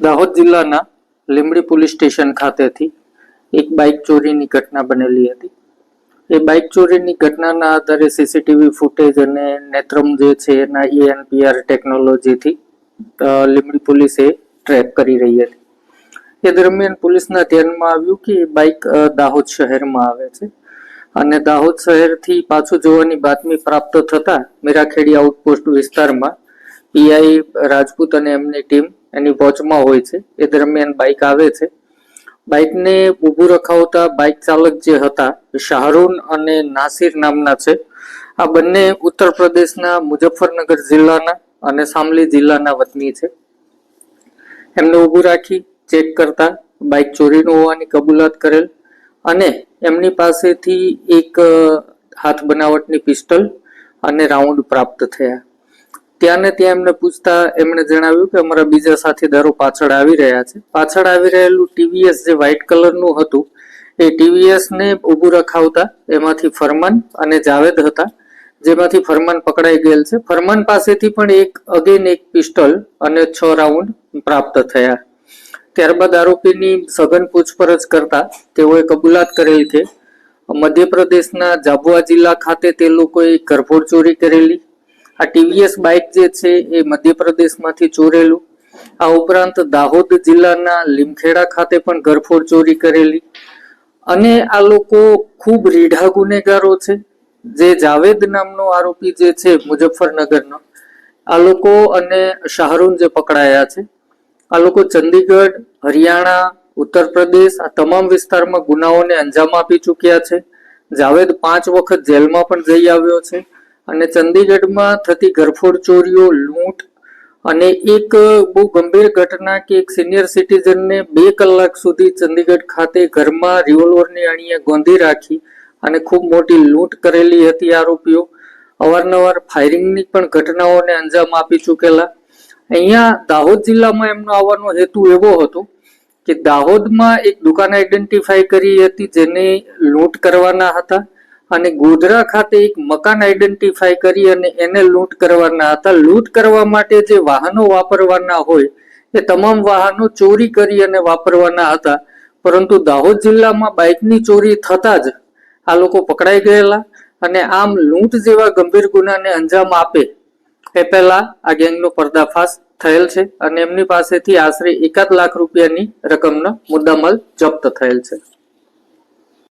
દાહોદ જિલ્લાના Limbdi police station ખાતેથી એક બાઇક ચોરીની ઘટના બનેલી હતી. એ બાઇક ચોરીની ઘટનાના આધારે સીસીટીવી ફૂટેજ અને નેત્રમ જે છે એના E એએનપીઆર ટેકનોલોજીથી અ, લીંબડી પોલીસે ટ્રેક કરી રહી હતી. એ દરમિયાન પોલીસના ધ્યાનમાં આવ્યું કે એ બાઇક દાહોદ શહેરમાં આવે છે અને દાહોદ શહેરથી પાછું જોવાની બાતમી પ્રાપ્ત થતા મીરાખેડી આઉટપોસ્ટ વિસ્તારમાં પીઆઈ રાજપૂત અને એમની ટીમ એની વોચમાં હોય છે. એ દરમિયાન બાઇક આવે છે. બાઇકને ઊભું રખાવતા બાઇક ચાલક જે હતા, શાહરૂન અને નાસિર નામના છે. આ બંને ઉત્તર પ્રદેશના મુઝફ્ફરનગર જિલ્લાના અને સામલી જિલ્લાના વતની છે. એમને ઊભું રાખી ચેક કરતા બાઇક ચોરીનું હોવાની કબૂલાત કરેલ અને એમની પાસેથી એક હાથ બનાવટની પિસ્ટલ અને રાઉન્ડ પ્રાપ્ત થયા. ત્યાં ને ત્યાં એમને પૂછતા એમણે જણાવ્યું કે અમારા બીજા સાથીદારો પાછળ આવી રહ્યા છે. પાછળ આવી રહેલું ટીવીએસ જે વ્હાઇટ કલરનું હતું, એ ટીવીએસને ઊભું રખાવતા એમાંથી ફરમાન અને જાવેદ હતા, જેમાંથી ફરમાન પકડાઈ ગયેલ છે. ફરમાન પાસેથી પણ એક અગેન એક પિસ્ટલ અને છ રાઉન્ડ પ્રાપ્ત થયા. ત્યારબાદ આરોપીની સઘન પૂછપરછ કરતા તેઓએ કબૂલાત કરેલ કે મધ્યપ્રદેશના જાબુઆ જિલ્લા ખાતે તે લોકોએ ગરભોડ ચોરી કરેલી આ ટીવીએસ બાઇક જે છે એ મધ્યપ્રદેશમાંથી ચોરેલું. આ ઉપરાંત દાહોદ જિલ્લાના લીમખેડા ખાતે પણ ઘરફોડ ચોરી કરેલી. અને આ લોકો ખૂબ રીઢા ગુનેગારો છે. જે જાવેદ નામનો આરોપી જે છે મુઝફ્ફરનગરનો. આ લોકો અને શાહરૂન જે પકડાયા છે. આ લોકો ચંદીગઢ, હરિયાણા ઉત્તર પ્રદેશ આ તમામ વિસ્તારમાં ગુનાઓને અંજામ આપી ચૂક્યા છે. જાવેદ પાંચ વખત જેલમાં પણ જઈ આવ્યો છે. અને ચંદીગઢમાં થતી ઘરફોડ ચોરીઓ, લૂંટ અને એક બહુ ગંભીર ઘટના કે એક સિનિયર સિટીઝનને બે કલાક સુધી ચંદીગઢ ખાતે ઘરમાં રિવોલ્વરની અણીએ ગોંધી રાખી અને ખૂબ મોટી લૂંટ કરેલી હતી આરોપીઓ. અવારનવાર ફાયરિંગની પણ ઘટનાઓને અંજામ આપી ચૂકેલા. અહીંયા દાહોદ જિલ્લામાં એમનો આવવાનો હેતુ એવો હતો કે દાહોદમાં એક દુકાન આઈડેન્ટિફાઈ કરી હતી જેને લૂંટ કરવાના હતા. અને ગોધરા ખાતે એક મકાન આઈડેન્ટિફાઈ કરી અને એને લૂંટ કરવાના હતા. લૂંટ કરવા માટે જે વાહનો વાપરવાના હોય, એ તમામ વાહનો ચોરી કરી અને વાપરવાના હતા. પરંતુ દાહોદ જિલ્લામાં બાઇકની ચોરી થતા જ આ લોકો પકડાઈ ગયેલા અને આમ લૂંટ જેવા ગંભીર ગુનાને અંજામ આપે એ પહેલા આ ગેંગનો પર્દાફાશ થયેલ છે અને એમની પાસેથી આશરે એકાદ લાખ રૂપિયાની રકમનો મુદ્દામાલ જપ્ત થયેલ છે.